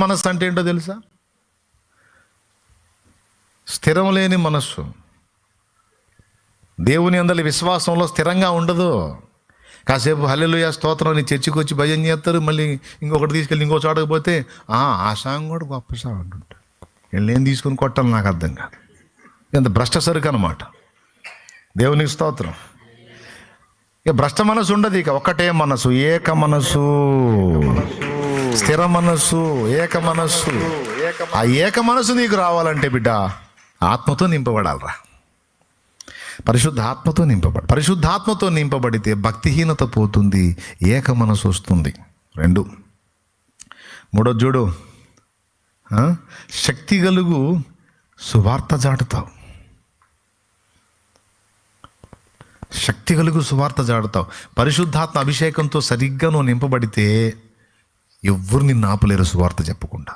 మనస్సు అంటే ఏంటో తెలుసా? స్థిరం లేని మనస్సు. దేవుని అందరి విశ్వాసంలో స్థిరంగా ఉండదు. కాసేపు హల్లెలుయ స్తోత్రం అని చర్చికి వచ్చి భజన చేస్తారు మళ్ళీ ఇంకొకటి తీసుకెళ్ళి ఇంకో చోటకు పోతే "ఆ, సాంగ్ కూడా గొప్ప సాంగ్ అంటుంటారు నేను తీసుకుని తీసుకొని కొట్టాలి నాకు అర్థం కాదు. ఇంత భ్రష్ట సరుకు అనమాట దేవునికి స్తోత్రం. ఇక భ్రష్ట మనసు ఉండదు ఇక. ఒక్కటే మనసు ఏక మనసు స్థిర మనస్సు ఏక మనస్సు. ఆ ఏక మనస్సు నీకు రావాలంటే బిడ్డ ఆత్మతో నింపబడాలరా. పరిశుద్ధాత్మతో నింపబడి పరిశుద్ధాత్మతో నింపబడితే భక్తిహీనత పోతుంది ఏక మనసు వస్తుంది. రెండు. మూడో చూడు. శక్తి గలుగు సువార్త జాడుతావు శక్తి కలుగు సువార్త జాడుతావు పరిశుద్ధాత్మ అభిషేకంతో సరిగ్గా నువ్వు నింపబడితే ఎవ్వరు నిన్ను ఆపలేరు సువార్త చెప్పకుండా